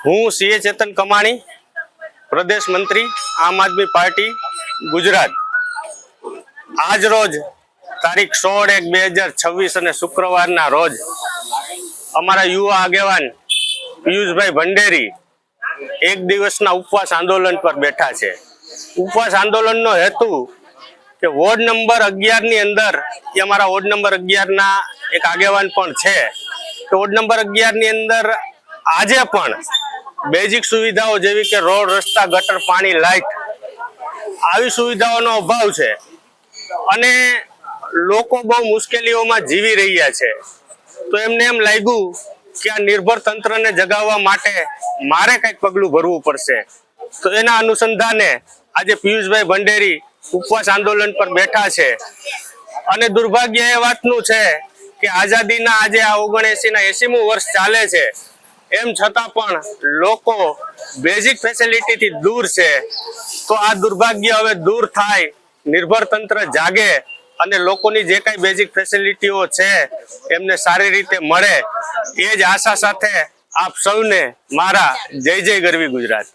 હું સીએ ચેતન કમાણી, પ્રદેશ મંત્રી, આમ આદમી પાર્ટી, ગુજરાત. આજ રોજ તારીખ સોળ એક બે હજાર છવ્વીસ અને શુક્રવારના રોજ અમારા યુવા આગેવાન પિયુષભાઈ ભંડેરી એક દિવસના ઉપવાસ આંદોલન પર બેઠા છે. ઉપવાસ આંદોલનનો હેતુ કે વોર્ડ નંબર અગિયારની અંદર, એ અમારા વોર્ડ નંબર અગિયારના એક આગેવાન પણ છે તો વોર્ડ નંબર અગિયારની અંદર આજે પણ બેઝિક સુવિધાઓ જેવી કે રોડ, રસ્તા, ગટર, પાણી, લાઇટ, આવી સુવિધાઓનો અભાવ છે. અને લોકો બહુ મુશ્કેલીઓમાં જીવી રહ્યા છે. તો એમને એમ લાગ્યું કે આ નિર્ભર તંત્રને જગાવવા માટે મારે કંઈક પગલું ભરવું પડશે. તો એના અનુસંધાને આજે પિયુષભાઈ ભંડેરી ઉપવાસ આંદોલન પર બેઠા છે. અને દુર્ભાગ્ય એ વાતનું છે કે આઝાદીના આજે આ ઓગણએસી ના એસીમું વર્ષ ચાલે છે. એમ છતાં પણ લોકો બેઝિક ફેસિલિટીથી દૂર છે. તો આ દુર્ભાગ્ય હવે દૂર થાય, નિર્ભર તંત્ર જાગે અને લોકોની જે કઈ બેઝિક ફેસિલિટીઓ છે, એમને સારી રીતે મળે. એ જ આશા સાથે આપ સૌને મારા જય જય ગરવી ગુજરાત.